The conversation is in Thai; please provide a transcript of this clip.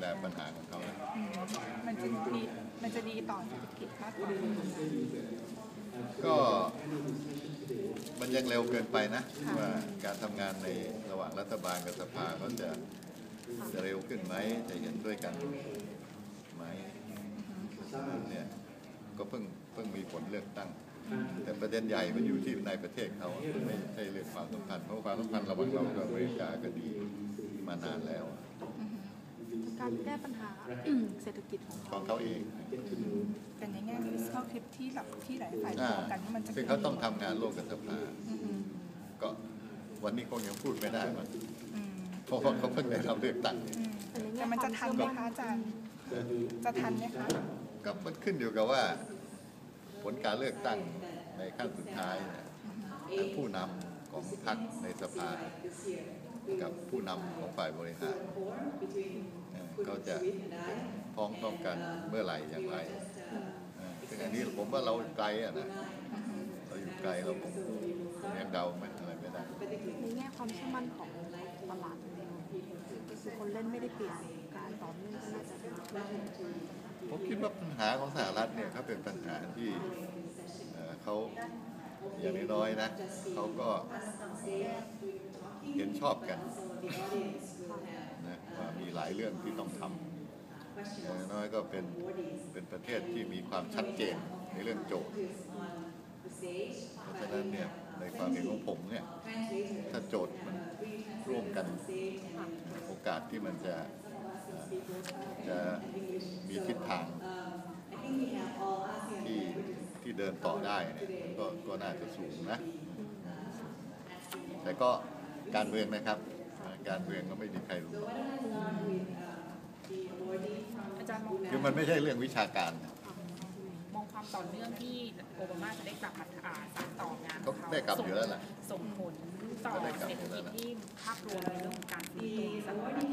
แลปัญหาของเขานะอืมมันจะดีมันจะดีต่อเศรษฐกิจมากกว่าก็มันยังเร็วเกินไปนะ ว่าการทำงานในระหว่างรัฐบาลกับสภาก็จะจะเร็วขึ้นไหมจะเห็นด้วยกันไหมเนี่ยก็เพิ่งเพิ่งมีผลเลือกตั้ง แต่ประเด็นใหญ่มันอยู่ที่ในประเทศเขาไม่ใช่เรื่องความสัมพันธ์เพราะความสัมพันธ์ระหว่างเรากับอเมริกาก็ดีมานานแล้ว การแก้ปัญหาเศรษฐกิจของขเขาองเขาเองแต่ในแง่ fiscal clip ที่แบบที่หลายฝ่ายอ่ามองกันว่ามันจะซึ่งเขาต้องทำงานร่วมกับสภา อืมก็วันนี้คงยังพูดไม่ได้มันอืมเพราะว่าเขาเพิ่งได้รับเลือกตั้ง อืมแต่มันจะทันไหมคะอาจารย์จะทันไหมคะ ก็มันขึ้นอยู่กับว่า ผลการเลือกตั้งในขั้นสุดท้ายเนี่ยผู้นำของพรรคในสภา กับผู้นำของฝ่ายบริหารเอ่อ เขาจะพ้องต้องกันเมื่อไหร่อย่างไรเอ่อซึ่งอันนี้ผมว่าเราไกลอะนะเราอยู่ไกลเราคงยังเดาไม่อะไรไม่ได้ในแง่ความเชื่อมั่นของตลาดก็คือคนเล่นไม่ได้เปลี่ยนการต่อเนื่องก็น่าจะดีขึ้นผมคิดว่าปัญหาของสหรัฐเนี่ยเขาเป็นปัญหาที่เอ่อเขาอย่างน้อยๆนะเขาก็เห็นชอบกัน นะว่ามีหลายเรื่องที่ต้องทำอย่างน้อยก็เป็นเป็นประเทศที่มีความชัดเจนในเรื่องโจทย์เพราะฉะนั้นเนี่ยในความเห็นของผมเนี่ยถ้าโจทย์มันร่วมกันโอกาสที่มันจะจะมีทิศทางที่ที่เดินต่อได้เนี่ยก็ก็น่าจะสูงนะ แต่ก็การเมืองนะครับ การเมืองก็ไม่มีใครรู้ อาจารย์มองคือมันไม่ใช่เรื่องวิชาการนะมองความต่อเนื่องที่โอบามาจะได้กลับมาอ่าสานต่องานขก็องเขาได้กลับอยู่แล้วล่ะ ส่งผลต่อก็ได้กลับเศรษอยู่ฐแล้วกิจล่ะที่ภาพรวมในเรื่องของการฟื้นตัวสังคม